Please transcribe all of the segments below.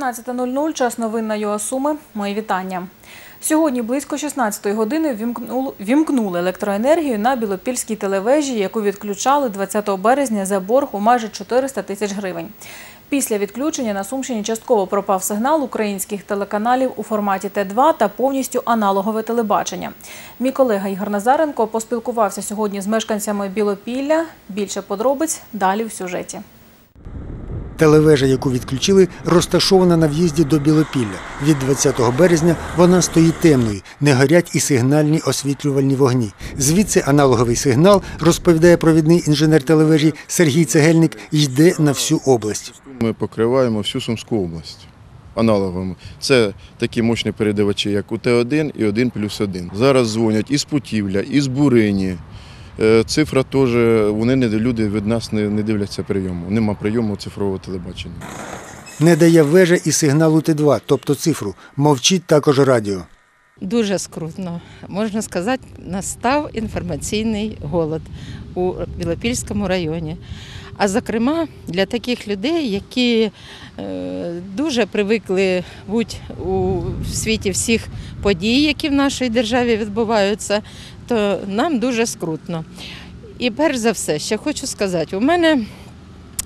17.00, час новин на ЮАСуми. Мої вітання. Сьогодні близько 16-ї години вімкнули, електроенергію на Білопільській телевежі, яку відключали 20 березня за борг у майже 400 тисяч гривень. Після відключення на Сумщині частково пропав сигнал українських телеканалів у форматі Т2 та повністю аналогове телебачення. Мій колега Ігор Назаренко поспілкувався сьогодні з мешканцями Білопілля. Більше подробиць далі в сюжеті. Телевежа, яку відключили, розташована на в'їзді до Білопілля. Від 20 березня вона стоїть темною, не горять і сигнальні освітлювальні вогні. Звідси аналоговий сигнал, розповідає провідний інженер телевежі Сергій Цегельник, йде на всю область. Ми покриваємо всю Сумську область аналоговими. Це такі мощні передавачі, як УТ-1 і 1 плюс 1. Зараз дзвонять із Путівля, із Бурині. Е, Цифра теж, вони не люди від нас не, не дивляться прийому. Нема прийому цифрового телебачення. Не дає вежа і сигналу Т2, тобто цифру. Мовчить також радіо. Дуже скрутно. Можна сказати, настав інформаційний голод у Білопільському районі. А зокрема, для таких людей, які е, дуже привикли бути у світі всіх подій, які в нашій державі відбуваються, то нам дуже скрутно. І перш за все, ще хочу сказати, у мене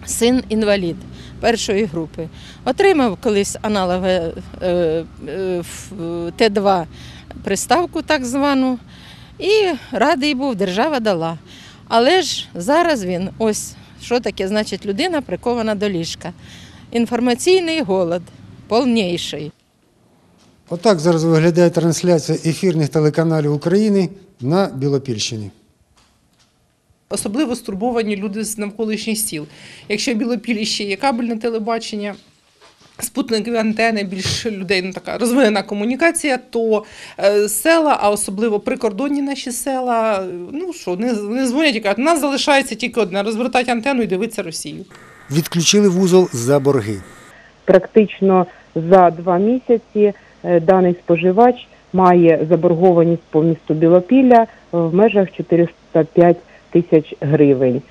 син інвалід першої групи. Отримав колись аналогове е, е, Т2 приставку так звану, і радий був, держава дала. Але ж зараз він ось що таке, значить, людина прикована до ліжка. Інформаційний голод, повніший. Отак зараз виглядає трансляція ефірних телеканалів України на Білопільщині. Особливо стурбовані люди з навколишніх сіл. Якщо в Білопіллі ще є кабельне телебачення, спутникові антени, більш людей ну, така розвинена комунікація, то е, села, а особливо прикордонні наші села, ну що, вони, вони дзвонять і кажуть, у нас залишається тільки одне розвертати антенну і дивитися Росію. Відключили вузол за борги. практично за два місяці е, даний споживач має заборгованість по місту Білопілля в межах 405 тисяч гривень.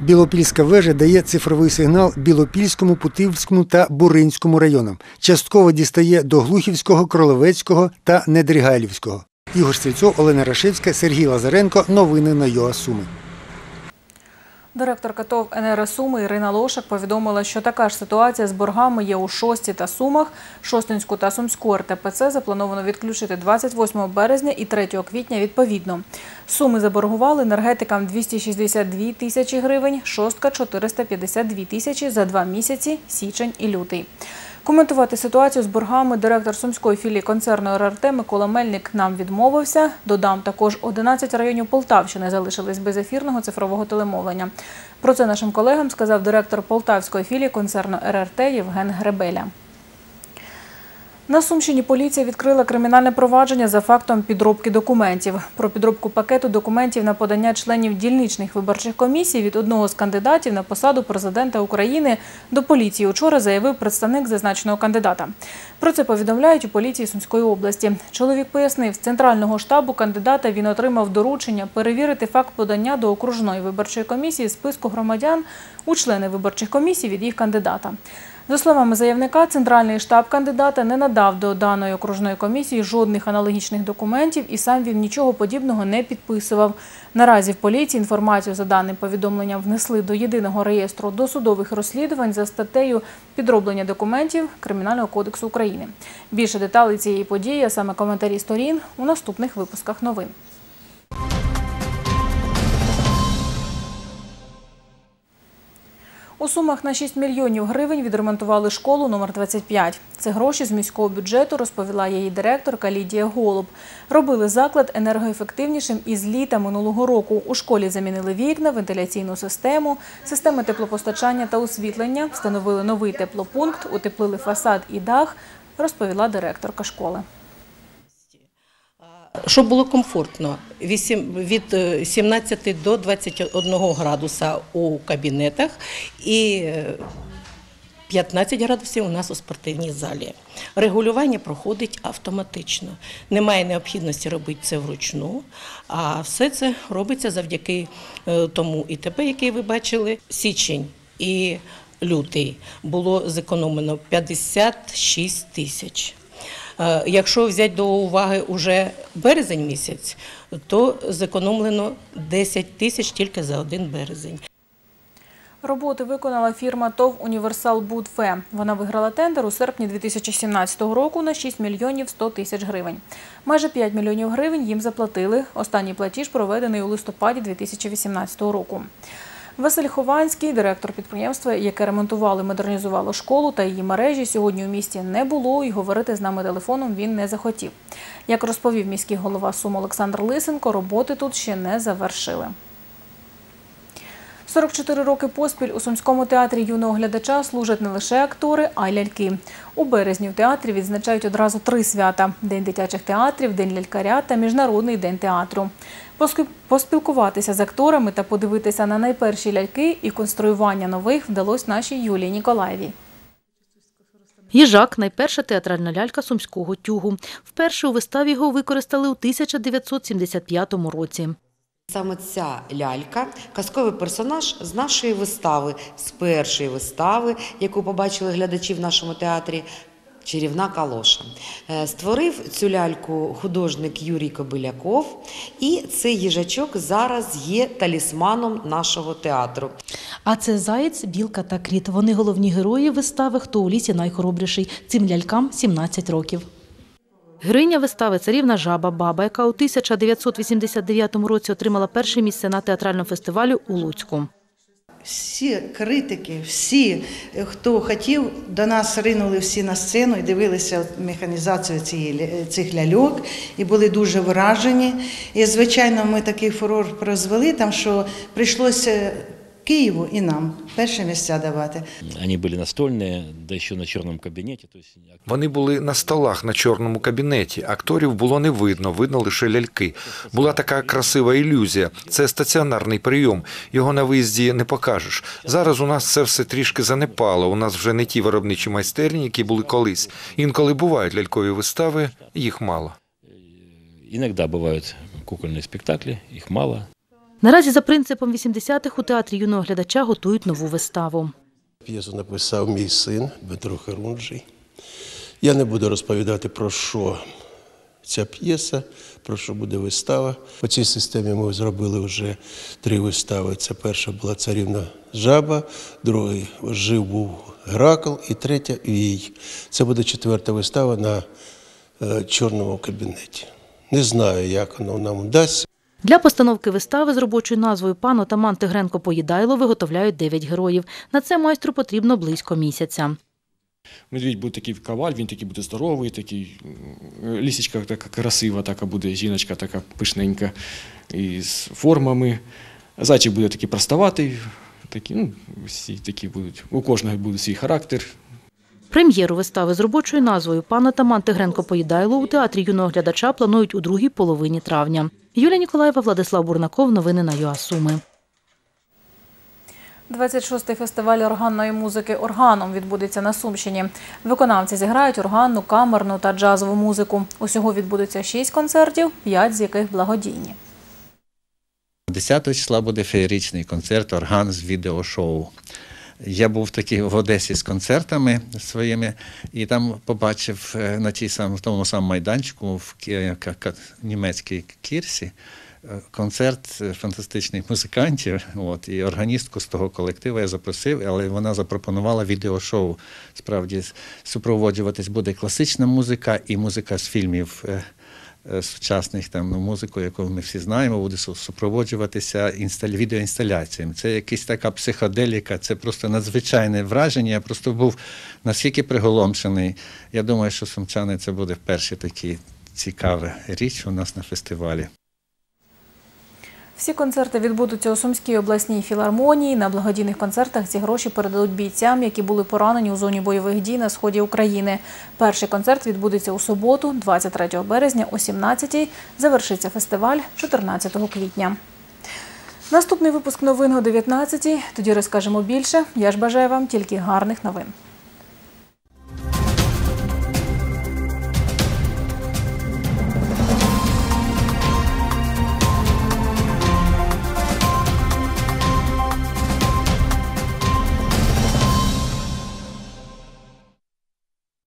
Білопільська вежа дає цифровий сигнал Білопільському, Путивському та Буринському районам. Частково дістає до Глухівського, Кролевецького та Недригайлівського. Ігор Стрільцов, Олена Рашевська, Сергій Лазаренко. Новини на ЮА Суми. Директорка ТОВ НР Суми Ірина Лошак повідомила, що така ж ситуація з боргами є у Шості та Сумах. Шостинську та Сумську РТПЦ заплановано відключити 28 березня і 3 квітня відповідно. Суми заборгували енергетикам 262 тисячі гривень, шостка 452 тисячі за два місяці – січень і лютий. Коментувати ситуацію з боргами директор сумської філії концерну РРТ Микола Мельник нам відмовився. Додам, також 11 районів Полтавщини залишились без ефірного цифрового телемовлення. Про це нашим колегам сказав директор полтавської філії концерну РРТ Євген Гребеля. На Сумщині поліція відкрила кримінальне провадження за фактом підробки документів. Про підробку пакету документів на подання членів дільничних виборчих комісій від одного з кандидатів на посаду президента України до поліції учора заявив представник зазначеного кандидата. Про це повідомляють у поліції Сумської області. Чоловік пояснив, з центрального штабу кандидата він отримав доручення перевірити факт подання до окружної виборчої комісії списку громадян у члени виборчих комісій від їх кандидата. За словами заявника, центральний штаб кандидата не надав до даної окружної комісії жодних аналогічних документів і сам він нічого подібного не підписував. Наразі в поліції інформацію за даним повідомленням внесли до єдиного реєстру досудових розслідувань за статтею підроблення документів Кримінального кодексу України. Більше деталей цієї події, а саме коментарі сторін, у наступних випусках новин. У сумах на 6 мільйонів гривень відремонтували школу номер 25. Це гроші з міського бюджету, розповіла її директорка Лідія Голуб. Робили заклад енергоефективнішим із літа минулого року. У школі замінили вікна, вентиляційну систему, системи теплопостачання та освітлення, встановили новий теплопункт, утеплили фасад і дах, розповіла директорка школи. Щоб було комфортно, від е, 17 до 21 градуса у кабінетах і е, 15 градусів у нас у спортивній залі. Регулювання проходить автоматично. Немає необхідності робити це вручну, а все це робиться завдяки е, тому ІТП, який ви бачили, січень. І лютий було зекономлено 56 тисяч. Е, Якщо взяти до уваги уже березень місяць, то зекономлено 10 тисяч тільки за один березень. Роботи виконала фірма ТОВ «Універсал Будфе». Вона виграла тендер у серпні 2017 року на 6 мільйонів 100 тисяч гривень. Майже 5 мільйонів гривень їм заплатили. Останній платіж проведений у листопаді 2018 року. Василь Хованський, директор підприємства, яке ремонтувало і модернізувало школу та її мережі, сьогодні у місті не було і говорити з нами телефоном він не захотів. Як розповів міський голова Сум Олександр Лисенко, роботи тут ще не завершили. 44 роки поспіль у Сумському театрі юного глядача служать не лише актори, а й ляльки. У березні в театрі відзначають одразу три свята: День дитячих театрів, День лялькаря та Міжнародний день театру. Поспілкуватися з акторами та подивитися на найперші ляльки і конструювання нових вдалося нашій Юлії Ніколаєвій. Їжак найперша театральна лялька сумського тюгу. Вперше у виставі його використали у 1975 році. Саме ця лялька казковий персонаж з нашої вистави, з першої вистави, яку побачили глядачі в нашому театрі. Чарівна калоша. Е, Створив цю ляльку художник Юрій Кобиляков, і цей їжачок зараз є талісманом нашого театру. А це заєць, білка та кріт. Вони головні герої вистави Хто у лісі найхоробріший. Цим лялькам 17 років. Героїня вистави царівна жаба Баба, яка у 1989 році отримала перше місце на театральному фестивалі у Луцьку. Всі критики, всі, е, хто хотів, до нас ринули всі на сцену і дивилися механізацію цієї, цих ляльок і були дуже вражені. І, звичайно, ми такий фурор прозвели, там, що прийшлося Києву і нам перші місця давати. Они были настольные, да еще на черном кабинете. То есть Вони були на столах на чорному кабінеті. Акторів було не видно, видно лише ляльки. Була така красива ілюзія. Це стаціонарний прийом. Його на виїзді не покажеш. Зараз у нас це все трішки занепало. У нас вже не ті виробничі майстерні, які були колись. Інколи бувають лялькові вистави, їх мало. иногда бывают кукольные спектакли, их мало. Наразі за принципом 80-х у театрі юного глядача готують нову виставу. П'єсу написав мій син Дмитро Харунжий. Я не буду розповідати про що ця п'єса, про що буде вистава. По цій системі ми зробили вже три вистави. Це перша була царівна жаба, другий жив був Геракл і третя Вій. Це буде четверта вистава на е, чорному кабінеті. Не знаю, як воно нам вдасться. Для постановки вистави з робочою назвою «Пан отаман Тигренко Поїдайло» виготовляють 9 героїв. На це майстру потрібно близько місяця. Медведь буде такий коваль, він такий буде здоровий, такий м, лісічка така красива, така буде жіночка, така пишненька із формами. Зайчик буде такий простоватий, такі, ну, всі такі будуть. У кожного буде свій характер. Прем'єру вистави з робочою назвою «Пан отаман Тигренко Поїдайло» у театрі юного глядача планують у другій половині травня. Юлія Ніколаєва, Владислав Бурнаков. Новини на ЮАСуми. 26-й фестиваль органної музики «Органом» відбудеться на Сумщині. Виконавці зіграють органну, камерну та джазову музику. Усього відбудеться 6 концертів, 5 з яких благодійні. 10 числа буде феєричний концерт орган з відеошоу. Я був таки в Одесі з концертами своїми, і там побачив е, на тій сам, в тому самому майданчику в ка- німецькій Кірсі е, концерт е, фантастичних музикантів. От, і органістку з того колективу я запросив, але вона запропонувала відеошоу. Справді супроводжуватись буде класична музика і музика з фільмів. Е, Сучасних там ну, музику, яку ми всі знаємо, буде су- супроводжуватися інсталь... відеоінсталяціями. Це якась така психоделіка, це просто надзвичайне враження. Я просто був наскільки приголомшений. Я думаю, що сумчани це буде перша такі цікава річ у нас на фестивалі. Всі концерти відбудуться у Сумській обласній філармонії. На благодійних концертах ці гроші передадуть бійцям, які були поранені у зоні бойових дій на сході України. Перший концерт відбудеться у суботу, 23 березня о 17-й. Завершиться фестиваль 14 квітня. Наступний випуск новин о 19-й. Тоді розкажемо більше. Я ж бажаю вам тільки гарних новин.